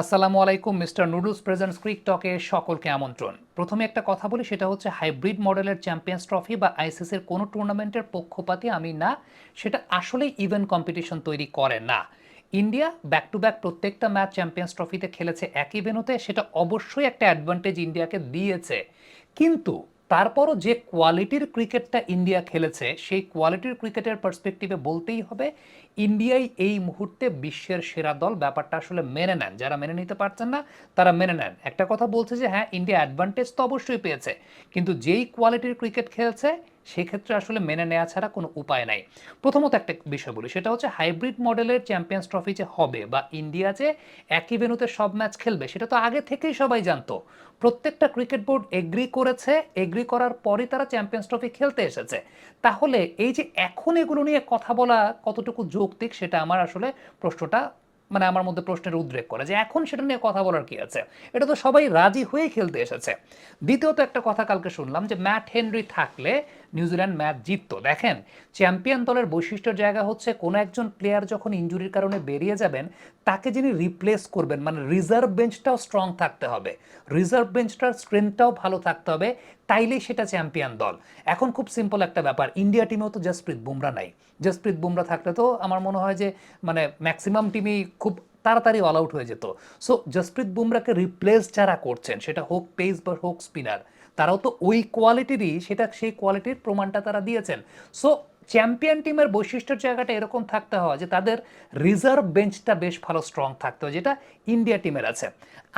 আসসালামু আলাইকুম, mister noodles presents ক্রিক টকে সকলকে আমন্ত্রণ। প্রথমে একটা কথা বলি, সেটা হচ্ছে হাইব্রিড মডেলের চ্যাম্পিয়ন্স ট্রফি বা আইসিসির কোনো টুর্নামেন্টের পক্ষপাতী আমি না, সেটা আসলেই ইভেন্ট কম্পিটিশন তৈরি করে না। ইন্ডিয়া ব্যাক টু ব্যাক প্রত্যেকটা ম্যাচ চ্যাম্পিয়ন্স ট্রফিতে খেলেছে একই ভেনুতে সেটা অবশ্যই একটা অ্যাডভান্টেজ ইন্ডিয়াকে দিয়েছে। কিন্তু তারপরও যে কোয়ালিটির ক্রিকেটটা ইন্ডিয়া খেলেছে, সেই কোয়ালিটির ক্রিকেটের পার্সপেক্টিভে বলতেই হবে ইন্ডিয়াই এই মুহূর্তে বিশ্বের সেরা দল। ব্যাপারটা আসলে মেনে নেন। যারা মেনে নিতে পারছেন না, তারা মেনে নেন। একটা কথা বলছে যে হ্যাঁ ইন্ডিয়া অ্যাডভান্টেজ তো অবশ্যই পেয়েছে, কিন্তু যেই কোয়ালিটির ক্রিকেট খেলছে সেক্ষেত্রে আসলে মেনে নেওয়া ছাড়া কোনো উপায় নাই। প্রথমত একটা বিষয় বলি, সেটা হচ্ছে হাইব্রিড মডেলের চ্যাম্পিয়ন্স ট্রফি যে হবে বা ইন্ডিয়া যে একই ভেনুতে সব ম্যাচ খেলবে, সেটা তো আগে থেকেই সবাই জানতো। প্রত্যেকটা ক্রিকেট বোর্ড এগ্রি করেছে, এগ্রি করার পরই তারা চ্যাম্পিয়ন্স ট্রফি খেলতে এসেছে। তাহলে এই যে এখন এগুলো নিয়ে কথা বলা কতটুকু যৌক্তিক, সেটা আমার আসলে প্রশ্নটা মানে আমার মধ্যে প্রশ্নের উদ্রেক করে যে এখন সেটা নিয়ে কথা বলার কি আছে? এটা তো সবাই রাজি হয়ে খেলতে এসেছে। দ্বিতীয়ত একটা কথা কালকে শুনলাম যে ম্যাট হেনরি থাকলে নিউজিল্যান্ড ম্যাচ জিততো। দেখেন, চ্যাম্পিয়ন দলের বৈশিষ্ট্যের জায়গা হচ্ছে কোনো একজন প্লেয়ার যখন ইঞ্জুরির কারণে বেরিয়ে যাবেন, তাকে যিনি রিপ্লেস করবেন মানে রিজার্ভ বেঞ্চটাও স্ট্রং থাকতে হবে। রিজার্ভ বেঞ্চটার স্ট্রেংথটাও ভালো থাকতে হবে, তাইলেই সেটা চ্যাম্পিয়ন দল। এখন খুব সিম্পল একটা ব্যাপার ইন্ডিয়া টিমেও তো জসপ্রীত বুমরা নাই। জসপ্রীত বুমরা থাকলে তো আমার মনে হয় যে মানে ম্যাক্সিমাম টিমেই খুব তাড়াতাড়ি অল আউট হয়ে যেত। সো জসপ্রীত বুমরাকে রিপ্লেস যারা করছেন, সেটা হোক পেস বা হোক স্পিনার তারাও তো ওই কোয়ালিটিরই সেটা সেই কোয়ালিটির প্রমাণটা তারা দিয়েছেন। সো চ্যাম্পিয়ন টিমের বৈশিষ্ট্যের জায়গাটা এরকম থাকতে হয় যে তাদের রিজার্ভ বেঞ্চটা বেশ ভালো স্ট্রং থাকতে হয়, যেটা ইন্ডিয়া টিমের আছে।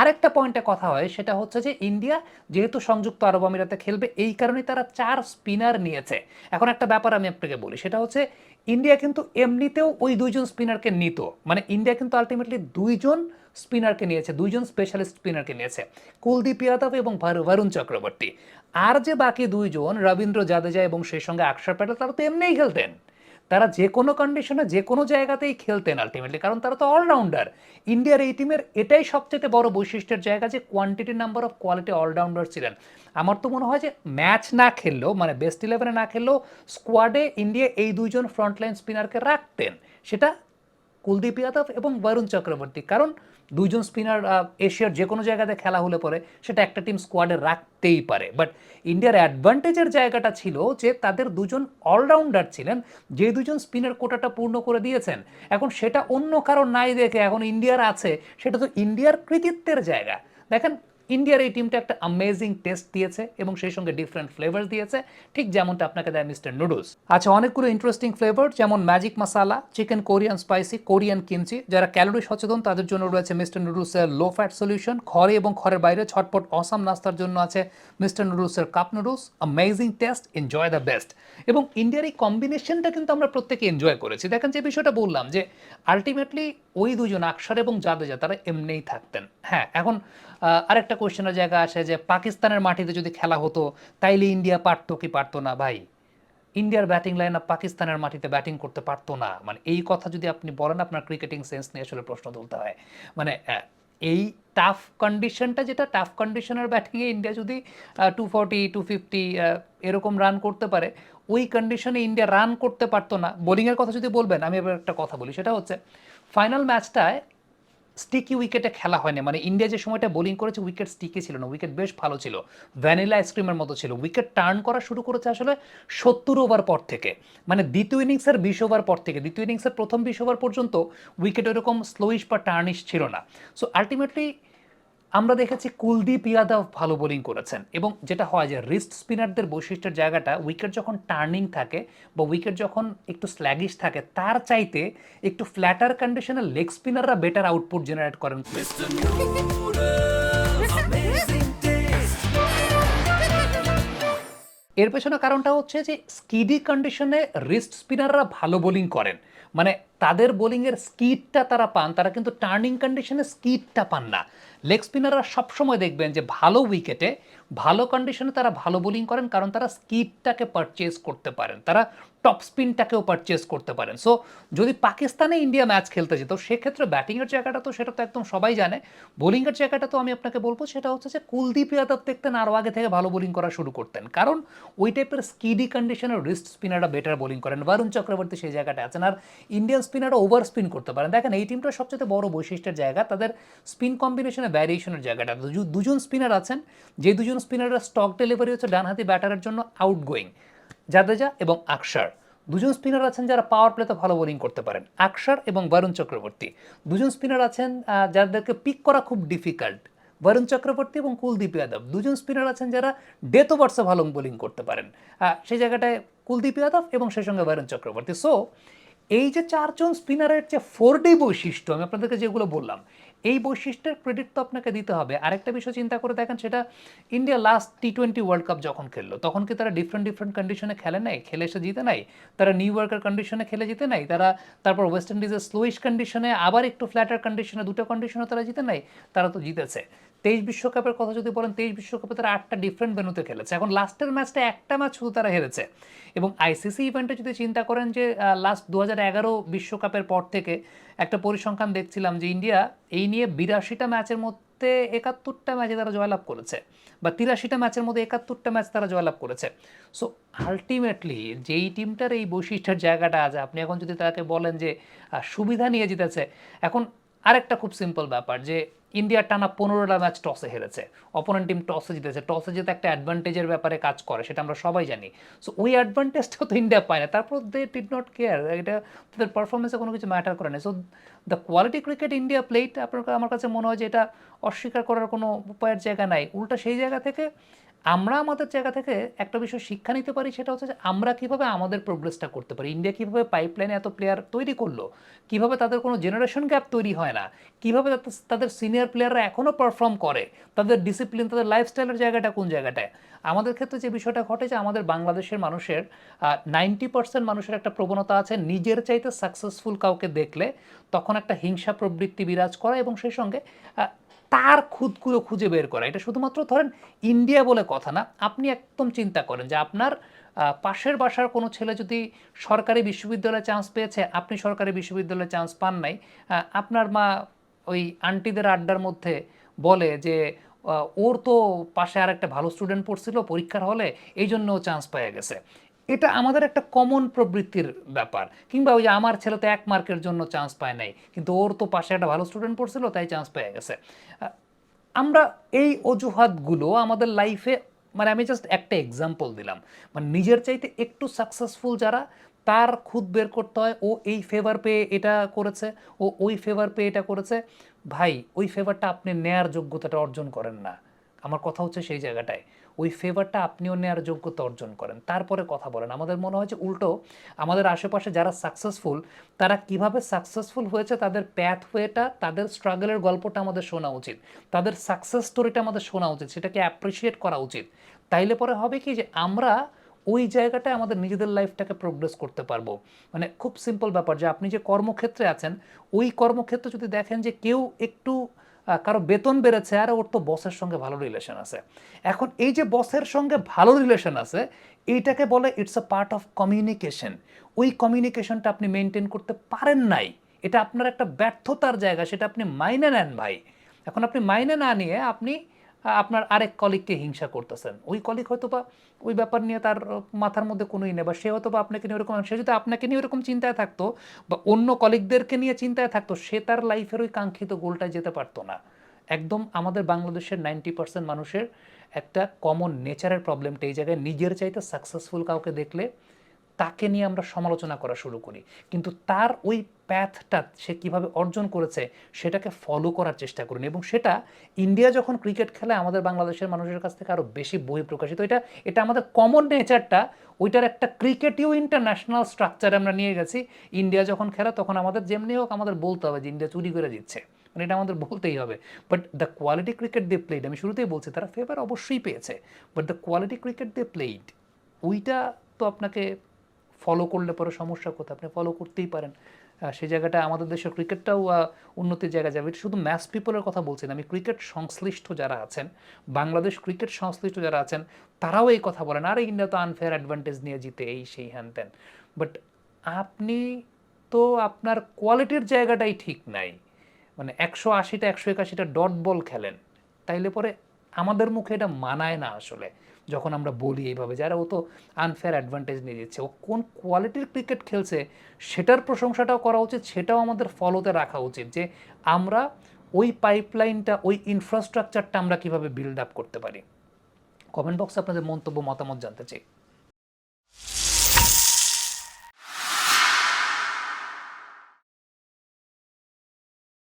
আরেকটা পয়েন্টে কথা হয়, সেটা হচ্ছে যে ইন্ডিয়া যেহেতু সংযুক্ত আরব আমিরাতে খেলবে, এই কারণেই তারা চার স্পিনার নিয়েছে। এখন একটা ব্যাপার আমি আপনাকে বলি, সেটা হচ্ছে ইন্ডিয়া কিন্তু এমনিতেও ওই দুইজন স্পিনারকে নিত। মানে ইন্ডিয়া কিন্তু আলটিমেটলি দুইজন স্পিনারকে নিয়েছে, দুইজন স্পেশালিস্ট স্পিনারকে নিয়েছে, কুলদীপ যাদব এবং বরুণ চক্রবর্তী। আর যে বাকি দুইজন, রবীন্দ্র জাদেজা এবং সেই সঙ্গে আকসার প্যাটেল, তারা তো এমনিই খেলতেন। তারা যে কোনো কন্ডিশনে যে কোনো জায়গাতেই খেলতেন আলটিমেটলি কারণ তারা তো অলরাউন্ডার ইন্ডিয়ার এই টিমের এটাই সবচেয়ে বড় বৈশিষ্ট্যের জায়গা যে quantity number of quality allrounder ছিলেন। আমার তো মনে হয় যে ম্যাচ না খেললেও মানে বেস্ট ইলেভেনে না খেললেও স্কোয়াডে ইন্ডিয়া এই দুইজন ফ্রন্টলাইন স্পিনারকে রাখতেন। সেটা কুলদীপ যাদব এবং বরুণ চক্রবর্তী। কারণ দুইজন স্পিনার এশিয়ার যে কোনো জায়গাতে খেলা হলে পরে সেটা একটা টিম স্কোয়াডে রাখতেই পারে। বাট ইন্ডিয়ার অ্যাডভান্টেজের জায়গাটা ছিল যে তাদের দুজন অলরাউন্ডার ছিলেন, যে দুজন স্পিনার কোটাটা পূর্ণ করে দিয়েছেন। এখন সেটা অন্য কারণ নাই দেখে এখন ইন্ডিয়ার আছে, সেটা তো ইন্ডিয়ার কৃতিত্বের জায়গা। দেখেন ইন্ডিয়ার এই টিমটা একটা অ্যামেজিং টেস্ট দিয়েছে এবং সেই সঙ্গে ডিফারেন্ট ফ্লেভার দিয়েছে। ঠিক যেমনটা আপনাকে দেয় মিস্টার নুডলস আচ্ছা অনেকগুলো ইন্টারেস্টিং ফ্লেভার যেমন magic masala chicken Korean spicy Korean kimchi যারা ক্যালোরি সচেতন, তাদের জন্য রয়েছে মিস্টার নুডলসের লো ফ্যাট সলিউশন ঘরে এবং ঘরের বাইরে ছটপট অসাম নাস্তার জন্য আছে মিস্টার নুডলসের cup noodles amazing taste enjoy the best এবং ইন্ডিয়ার এই কম্বিনেশনটা কিন্তু আমরা প্রত্যেকে এনজয় করেছি। দেখেন যে বিষয়টা বললাম যে আলটিমেটলি ওই দুজন আকসার এবং জাদেজা, তারা এমনিই থাকতেন। হ্যাঁ এখন আরেকটা কোয়েশ্চেনের জায়গা আসে যে পাকিস্তানের মাটিতে যদি খেলা হতো, তাইলে ইন্ডিয়া পারতো কি পারতো না ভাই? ইন্ডিয়ার ব্যাটিং লাইন পাকিস্তানের মাটিতে ব্যাটিং করতে পারতো না। মানে এই কথা যদি আপনি বলেন, আপনার ক্রিকেটিং সেন্স নিয়ে আসলে প্রশ্ন তুলতে হয়। মানে এই টাফ কন্ডিশনটা যেটা টাফ কন্ডিশনের ব্যাটিংয়ে ইন্ডিয়া যদি টু ফর্টি টু ফিফটি এরকম রান করতে পারে, ওই কন্ডিশনে ইন্ডিয়া রান করতে পারতো না। বোলিংয়ের কথা যদি বলবেন, আমি এবার একটা কথা বলি। সেটা হচ্ছে ফাইনাল ম্যাচটায় স্টিকি উইকেটে খেলা হয়নি। মানে ইন্ডিয়া যে সময়টা বোলিং করেছে উইকেট স্টিকি ছিল না। উইকেট বেশ ভালো ছিল। ভ্যানিলা আইসক্রিমের মতো ছিল। উইকেট টার্ন করা শুরু করেছে আসলে সত্তর ওভার পর থেকে। মানে দ্বিতীয় ইনিংসের বিশ ওভার পর থেকে। দ্বিতীয় ইনিংসের প্রথম বিশ ওভার পর্যন্ত উইকেট এরকম স্লোইশ বা টার্নিশ ছিল না। সো আলটিমেটলি আমরা দেখেছি কুলদীপ ইয়াদব ভালো বোলিং করেছেন এবং যেটা হয় যে রিস্ট স্পিনারদের বৈশিষ্ট্যের জায়গাটা উইকেট যখন টার্নিং থাকে বা উইকেট যখন একটু স্ল্যাগিশ থাকে তার চাইতে একটু ফ্ল্যাটার কন্ডিশনে লেগ স্পিনাররা বেটার আউটপুট জেনারেট করেন। এর পেছনে কারণটা হচ্ছে যে স্কিডি কন্ডিশনে রিস্ট স্পিনাররা ভালো বোলিং করেন। মানে তাদের বোলিংয়ের স্কিডটা তারা পান, তারা কিন্তু টার্নিং কন্ডিশনে স্কিডটা পান না। লেগ স্পিনাররা সবসময় দেখবেন যে ভালো উইকেটে ভালো কন্ডিশনে তারা ভালো বোলিং করেন কারণ তারা স্কিডটাকে পারচেস করতে পারেন, তারা টপ স্পিনটাকেও পারচেস করতে পারেন। সো যদি পাকিস্তানে ইন্ডিয়া ম্যাচ খেলতে যেত, সেক্ষেত্রে ব্যাটিংয়ের জায়গাটা তো সেটা তো একদম সবাই জানে। বোলিংয়ের জায়গাটা তো আমি আপনাকে বলব, সেটা হচ্ছে যে কুলদীপ যাদব দেখতেন আরও আগে থেকে ভালো বোলিং করা শুরু করতেন। কারণ ওই টাইপের স্কিডি কন্ডিশনের রিস্ট স্পিনাররা বেটার বোলিং করেন। বরুণ চক্রবর্তী সেই জায়গাটা আছেন। আর ইন্ডিয়ান স্পিনাররা ওভার স্পিন করতে পারেন। দেখেন, এই টিমটার সবচেয়ে বড় বৈশিষ্ট্যের জায়গা। তাদের স্পিন কম্বিনেশনে ভ্যারিয়েশনের জায়গাটা। দুজন স্পিনার আছেন, যে দুজন স্পিনাররা স্টক ডেলিভারি হচ্ছে ডানহাতি ব্যাটারের জন্য আউটগোয়িং জাদেজা এবং আকসার। দুজন স্পিনার আছেন যারা পাওয়ার প্লেতে ভালো বোলিং করতে পারেন। আকসার এবং বরুণ চক্রবর্তী। দুজন স্পিনার আছেন যাদেরকে পিক করা খুব ডিফিকাল্ট বরুণ চক্রবর্তী এবং কুলদীপ যাদব। দুজন স্পিনার আছেন যারা ডেথ ওভার্সে ভালো বোলিং করতে পারেন। সেই জায়গাটায় কুলদীপ যাদব এবং সেই সঙ্গে বরুণ চক্রবর্তী। সো এই যে চারজন স্পিনারের যে ফোর ডি বৈশিষ্ট্য, আমি আপনাদেরকে যেগুলো বললাম, এই বৈশিষ্ট্যের ক্রেডিট তো আপনাকে দিতে হবে। আরেকটা বিষয় চিন্তা করে দেখেন, সেটা India last T twenty World Cup যখন খেললো, তখন কি তারা ডিফারেন্ট ডিফারেন্ট কন্ডিশনে খেলে নাই? খেলে এসে জিতে নাই? তারা নিউ ইয়র্কের কন্ডিশনে খেলে জিতে নাই? তারা, তারপর ওয়েস্ট ইন্ডিজের স্লোইশ কন্ডিশনে আবার একটু ফ্ল্যাটার কন্ডিশনে দুটো কন্ডিশনে তারা জিতে নাই? তারা তো জিতেছে। তেইশ বিশ্বকাপের কথা যদি বলেন, তেইশ বিশ্বকাপে তারা আটটা ডিফারেন্ট ভেন্যুতে খেলেছে। এখন লাস্টের ম্যাচটা একটা ম্যাচ শুধু তারা হেরেছে। এবং আইসিসি ইভেন্টে যদি চিন্তা করেন যে লাস্ট দু বিশ্বকাপের পর থেকে একটা পরিসংখ্যান দেখছিলাম যে ইন্ডিয়া এই নিয়ে বিরাশিটা ম্যাচের মধ্যে একাত্তরটা ম্যাচে তারা জয়লাভ করেছে বা তিরাশিটা ম্যাচের মধ্যে একাত্তরটা ম্যাচ তারা জয়লাভ করেছে। সো আলটিমেটলি যেই টিমটার এই বৈশিষ্ট্যের জায়গাটা আছে, আপনি এখন যদি তাকে বলেন যে সুবিধা নিয়ে জিতেছে, এখন আরেকটা খুব সিম্পল ব্যাপার যে ইন্ডিয়ার টানা পনেরোটা ম্যাচ টসে হেরেছে। অপোনেন্ট টিম টসে জিতেছে। টসে যেতে একটা অ্যাডভান্টেজের ব্যাপারে কাজ করে, সেটা আমরা সবাই জানি। সো ওই অ্যাডভান্টেজটাও তো ইন্ডিয়া পায় না। তারপর দে ডিড নট কেয়ার এটা তাদের পারফরমেন্সে কোনো কিছু ম্যাটার করে না। So the quality cricket India played আপনার আমার কাছে মনে হয় যে এটা অস্বীকার করার কোনো উপায়ের জায়গা নাই। উল্টা সেই জায়গা থেকে আমরা আমাদের জায়গা থেকে একটা বিষয় শিক্ষা নিতে পারি, সেটা হচ্ছে যে আমরা কীভাবে আমাদের প্রোগ্রেসটা করতে পারি? ইন্ডিয়া কীভাবে পাইপলাইনে এত প্লেয়ার তৈরি করল? কীভাবে তাদের কোনো জেনারেশন গ্যাপ তৈরি হয় না? কীভাবে তাদের- সিনিয়র প্লেয়াররা এখনও পারফর্ম করে? তাদের ডিসিপ্লিন তাদের লাইফস্টাইলের জায়গাটা কোন জায়গাটায়? আমাদের ক্ষেত্রে যে বিষয়টা ঘটে যে আমাদের বাংলাদেশের মানুষের নাইনটি পার্সেন্ট মানুষের একটা প্রবণতা আছে নিজের চাইতে সাকসেসফুল কাউকে দেখলে, তখন একটা হিংসা প্রবৃত্তি বিরাজ করা এবং সেই সঙ্গে তার খুদগুলো খুঁজে বের করা। এটা শুধুমাত্র ধরেন ইন্ডিয়া বলে কথা না, আপনি একদম চিন্তা করেন যে আপনার পাশের বাসার কোনো ছেলে যদি সরকারি বিশ্ববিদ্যালয়ে চান্স পেয়েছে, আপনি সরকারি বিশ্ববিদ্যালয়ে চান্স পান নাই আপনার মা ওই আন্টিদের আড্ডার মধ্যে বলে যে ওর তো পাশে আর একটা ভালো স্টুডেন্ট পড়ছিল পরীক্ষার হলে এই জন্য ও চান্স পেয়ে গেছে। এটা আমাদের একটা কমন প্রবৃত্তির ব্যাপার। কিংবা ওই যে আমার ছেলে তো এক মার্কের জন্য চান্স পায় নাই, কিন্তু ওর তো পাশে একটা ভালো স্টুডেন্ট পড়ছিল, তাই চান্স পেয়ে গেছে। আমরা এই অজুহাতগুলো আমাদের লাইফে মানে আমি জাস্ট একটা এক্সাম্পল দিলাম। মানে নিজের চাইতে একটু সাকসেসফুল যারা, তার খুদ বের করতে হয়, ও এই ফেভার পেয়ে এটা করেছে, ও ওই ফেভার পেয়ে এটা করেছে। ভাই, ওই ফেভারটা আপনি নেয়ার যোগ্যতাটা অর্জন করেন না। আমার কথা হচ্ছে সেই জায়গাটায়। ওই ফেভারটা আপনিও নেওয়ার যোগ্যতা অর্জন করেন। তারপরে কথা বলেন। আমাদের মনে হয় যে উল্টো, আমাদের আশেপাশে যারা সাকসেসফুল তারা কীভাবে সাকসেসফুল হয়েছে তাদের প্যাথওয়েটা তাদের স্ট্রাগলের গল্পটা আমাদের শোনা উচিত। তাদের সাকসেস স্টোরিটা আমাদের শোনা উচিত, সেটাকে অ্যাপ্রিসিয়েট করা উচিত। তাইলে পরে হবে কি যে আমরা ওই জায়গাটায় আমাদের নিজেদের লাইফটাকে প্রোগ্রেস করতে পারব। মানে খুব সিম্পল ব্যাপার যে আপনি যে কর্মক্ষেত্রে আছেন, ওই কর্মক্ষেত্রে যদি দেখেন যে কেউ একটু কারও বেতন বেড়েছে, আর ওর তো বসের সঙ্গে ভালো রিলেশন আছে। এখন এই যে বসের সঙ্গে ভালো রিলেশন আছে, এইটাকে বলে it's a part of communication ওই কমিউনিকেশনটা আপনি মেনটেন করতে পারেন নাই। এটা আপনার একটা ব্যর্থতার জায়গা, সেটা আপনি মাইনে নেন ভাই। এখন আপনি মাইনে না নিয়ে আপনি আপনার আরেক কলিগকে হিংসা করতেছেন। ওই কলিগ হয়তো বা ওই ব্যাপার নিয়ে তার মাথার মধ্যে কোনোই নেই বা সে হয়তো বা আপনাকে নিয়ে ওরকম সে যদি আপনাকে নিয়ে ওরকম চিন্তায় থাকতো বা অন্য কলিগদেরকে নিয়ে চিন্তায় থাকতো, সে তার লাইফের ওই কাঙ্ক্ষিত গোলটায় যেতে পারতো না। একদম আমাদের বাংলাদেশের নাইনটি পার্সেন্ট মানুষের একটা কমন নেচারের প্রবলেমটা এই জায়গায় নিজের চাইতে সাকসেসফুল কাউকে দেখলে তাকে নিয়ে আমরা সমালোচনা করা শুরু করি। কিন্তু তার ওই প্যাথটা সে কীভাবে অর্জন করেছে, সেটাকে ফলো করার চেষ্টা করুন এবং সেটা ইন্ডিয়া যখন ক্রিকেট খেলে, আমাদের বাংলাদেশের মানুষের কাছ থেকে আরও বেশি বই প্রকাশিত। এটা এটা আমাদের কমন নেচারটা ওইটার একটা ক্রিকেটীয় ইন্টারন্যাশনাল স্ট্রাকচার আমরা নিয়ে গেছি। ইন্ডিয়া যখন খেলে, তখন আমাদের যেমনি হোক আমাদের বলতে হবে যে ইন্ডিয়া চুরি করে দিচ্ছে মানে এটা আমাদের বলতেই হবে। But the quality cricket they played আমি শুরুতেই বলছি, তারা ফেভার অবশ্যই পেয়েছে। But the quality cricket they played ওইটা তো আপনাকে ফলো করলে পরে সমস্যা কোথায়? আপনি ফলো করতেই পারেন। সেই জায়গাটা আমাদের দেশের ক্রিকেটটাও উন্নতির জায়গা যাবে। এটা শুধু ম্যাচ পিপলের কথা বলছি না, আমি ক্রিকেট সংশ্লিষ্ট যারা আছেন, বাংলাদেশ ক্রিকেট সংশ্লিষ্ট যারা আছেন, তারাও এই কথা বলেন, আরে, ইন্ডিয়া তো আনফেয়ার অ্যাডভান্টেজ নিয়ে জিতে এই সেই হ্যান ত্যান বাট আপনি তো আপনার কোয়ালিটির জায়গাটাই ঠিক নাই। মানে একশো আশিটা, একশো একাশিটা ডট বল খেলেন, তাইলে পরে আমাদের মুখে এটা মানায় না আসলে। যখন আমরা বলি এইভাবে, যারা ও তো আনফেয়ার অ্যাডভান্টেজ নিয়ে যাচ্ছে ও কোন কোয়ালিটির ক্রিকেট খেলছে সেটার প্রশংসাটাও করা উচিত, সেটাও আমাদের ফলোতে রাখা উচিত যে আমরা ওই পাইপলাইনটা ওই ইনফ্রাস্ট্রাকচারটা আমরা কীভাবে বিল্ড আপ করতে পারি। কমেন্ট বক্সে আপনাদের মন্তব্য, মতামত জানতে চাই।